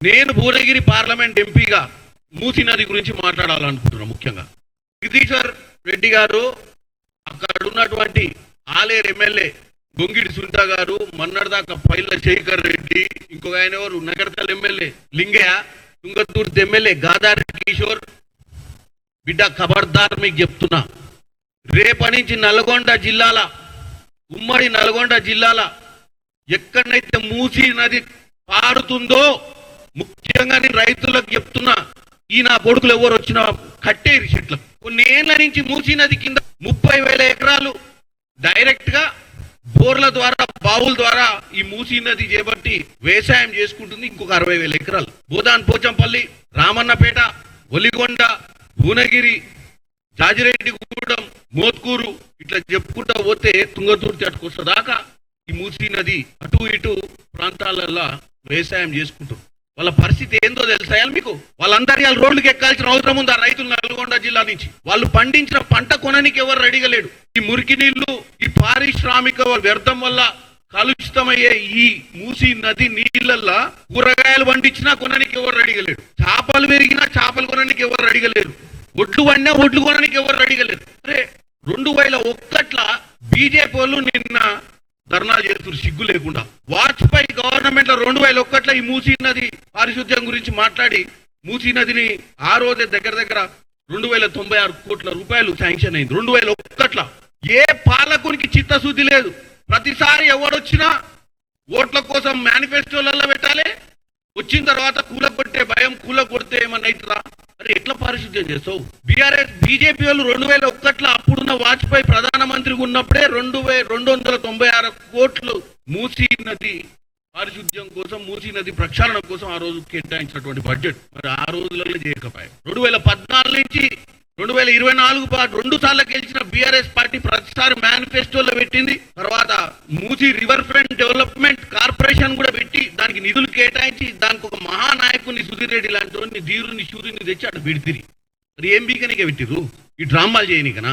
నేను భువనగిరి పార్లమెంట్ ఎంపీగా మూసి నది గురించి మాట్లాడాలనుకుంటున్నాను ముఖ్యంగా. జగదీశ్వర్ రెడ్డి గారు అక్కడ ఉన్నటువంటి ఆలేరు ఎమ్మెల్యే గొంగిడి సునీత గారు మన్నడదాకా పైల శేఖర్ రెడ్డి ఇంకొక ఆయన ఎవరు? నగరతల ఎమ్మెల్యే లింగయ్య తుంగతూర్తి ఎమ్మెల్యే గాదారి కిషోర్. బిడ్డ ఖబర్దార్ మీకు చెప్తున్నా. రేపటి నుంచి నల్గొండ జిల్లాల ఉమ్మడి నల్గొండ జిల్లాల ఎక్కడైతే మూసీ నది పారుతుందో ముఖ్యంగా నేను రైతులకు చెప్తున్నా ఈ నా కొడుకులు ఎవరు వచ్చినా కట్టేరి చెట్లు కొన్ని ఏళ్ళ నుంచి మూసీ నది కింద ముప్పై వేల ఎకరాలు డైరెక్ట్గా బోర్ల ద్వారా బావుల ద్వారా ఈ మూసీ నది చేపట్టి వ్యవసాయం చేసుకుంటుంది ఇంకొక అరవై వేల ఎకరాలు. బోదాన్ పోచంపల్లి రామన్నపేట ఒలిగొండ భువనగిరి జాజిరెడ్డిగూడెం మోత్కూరు ఇట్లా చెప్పుకుంటా పోతే తుంగతుర్తి అటుకొస్తా దాకా ఈ మూసీ నది అటు ఇటు ప్రాంతాలలో వ్యవసాయం చేసుకుంటుంది. వాళ్ళ పరిస్థితి ఏందో తెలుసా? మీకు వాళ్ళందరి వాళ్ళ రోడ్లకు ఎక్కాల్సిన అవసరం ఉంది ఆ రైతులు నల్గొండ జిల్లా నుంచి? వాళ్ళు పండించిన పంట కొననికి ఎవరు రెడీగా లేడు? ఈ మురికి నీళ్ళు ఈ పారిశ్రామిక వ్యర్థం వల్ల కలుషితమయ్యే ఈ మూసి నది నీళ్ళల్లో కూరగాయలు పండించినా కొననికి ఎవరు రెడీగా లేడు? చేపలు పెరిగినా చేపలు కొననికి ఎవరు రెడీగా లేరు? ఒడ్లు పడినా ఒడ్లు కొనడానికి ఎవరు రెడీగా లేరు? అరే రెండు వేల ఒక్కట్ల బీజేపీ వాళ్ళు నిన్న ధర్నా చేస్తున్నారు సిగ్గు లేకుండా. వాజ్పేయి గవర్నమెంట్లో రెండు వేల ఒక్కట్ల ఈ మూసీ నది పారిశుద్ధ్యం గురించి మాట్లాడి మూసీ నదిని ఆ రోజే దగ్గర దగ్గర రెండు వేల తొంభై ఆరు కోట్ల రూపాయలు శాంక్షన్ అయింది. రెండు వేల ఒక్కట్ల ఏ పాలకునికి చిత్తశుద్ధి లేదు. ప్రతిసారి ఎవడొచ్చినా ఓట్ల కోసం మేనిఫెస్టోలలో పెట్టాలి. వచ్చిన తర్వాత కూల కొట్టే భయం కూల కొడితే ఏమన్నా అవుతుందా? మరి ఎట్లా పారిశుద్ధ్యం చేస్తావు? బీఆర్ఎస్ బీజేపీ వాళ్ళు రెండు వేల ఒక్కట్లో అప్పుడున్న వాజ్పేయి ప్రధానమంత్రిగా ఉన్నప్పుడే రెండు వే రెండు వందల తొంభై ఆరు కోట్లు మూసీ నది పారిశుద్ధ్యం కోసం మూసీ నది ప్రక్షాళన కోసం ఆ రోజు కేటాయించినటువంటి బడ్జెట్. మరి ఆ రోజులలో చేయకపోయాయి రెండు వేల పద్నాలుగు నుంచి రెండు వేల ఇరవై నాలుగు రెండు సార్లు గెలిచిన బీఆర్ఎస్ పార్టీ ప్రతిసారి మేనిఫెస్టోలో పెట్టింది. తర్వాత Musi river front development corporation కూడా దానికి నిధులు కేటాయించి దానికి ఒక మహానాయకుని సుధీర్ రెడ్డి లాంటి వాడిని ధీరుని శూరుని తెచ్చి అటు పెడితిరి మరి ఏం బీకనిక పెట్టిరు ఈ డ్రామాలు చేయనికనా?